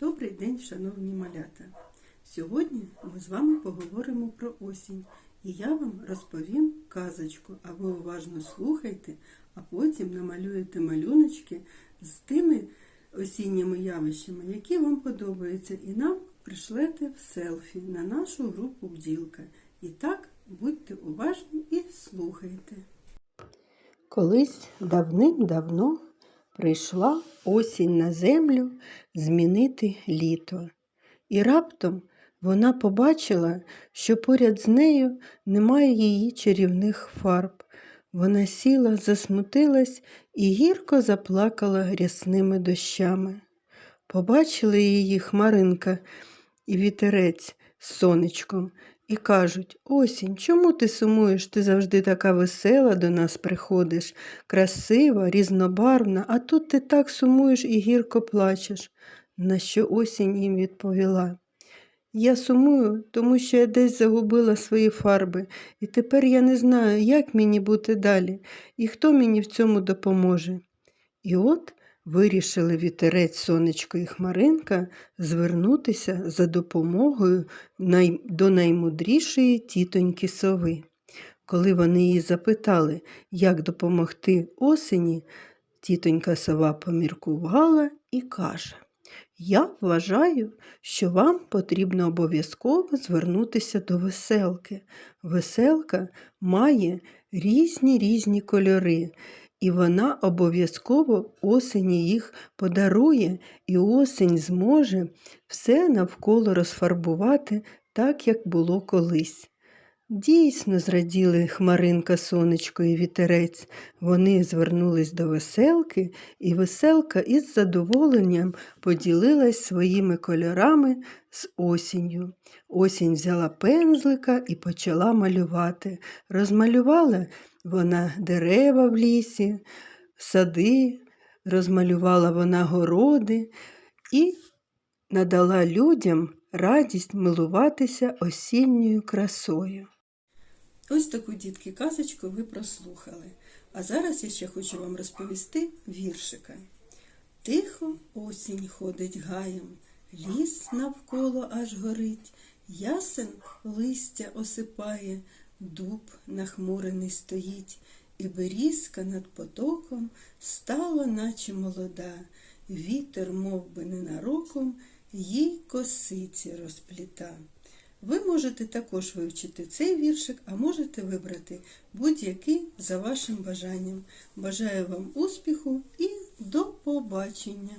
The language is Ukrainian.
Добрий день, шановні малята! Сьогодні ми з вами поговоримо про осінь, і я вам розповім казочку, а ви уважно слухайте, а потім намалюєте малюночки з тими осінніми явищами, які вам подобаються, і нам пришлете в селфі на нашу групу бділка. І так, будьте уважні і слухайте. Колись давним-давно прийшла осінь на землю змінити літо. І раптом вона побачила, що поряд з нею немає її чарівних фарб. Вона сіла, засмутилась і гірко заплакала рясними дощами. Побачили її хмаринка і вітерець з сонечком і кажуть: Осінь, чому ти сумуєш? Ти завжди така весела до нас приходиш, красива, різнобарвна, а тут ти так сумуєш і гірко плачеш. На що осінь їм відповіла. Я сумую, тому що я десь загубила свої фарби, і тепер я не знаю, як мені бути далі, і хто мені в цьому допоможе. І от вирішили вітерець, сонечко і хмаринка звернутися за допомогою до наймудрішої тітоньки сови. Коли вони її запитали, як допомогти осені, тітонька сова поміркувала і каже Я вважаю, що вам потрібно обов'язково звернутися до веселки. Веселка має різні різні кольори, і вона обов'язково осені їх подарує, і осінь зможе все навколо розфарбувати так, як було колись. Дійсно, зраділи Хмаринка, сонечко і вітерець. Вони звернулись до веселки, і веселка із задоволенням поділилась своїми кольорами з осінню. Осінь взяла пензлика і почала малювати. Розмалювала вона дерева в лісі, сади, розмалювала вона городи і надала людям радість милуватися осінньою красою. Ось таку дітки казочку ви прослухали. А зараз я ще хочу вам розповісти віршика. Тихо осінь ходить гаєм, ліс навколо аж горить, ясен листя осипає, дуб нахмурений стоїть, і берізка над потоком стала, наче молода, вітер, мов би ненароком, їй косиці розпліта. Ви можете також вивчити цей віршик, а можете вибрати будь-який за вашим бажанням. Бажаю вам успіху і до побачення!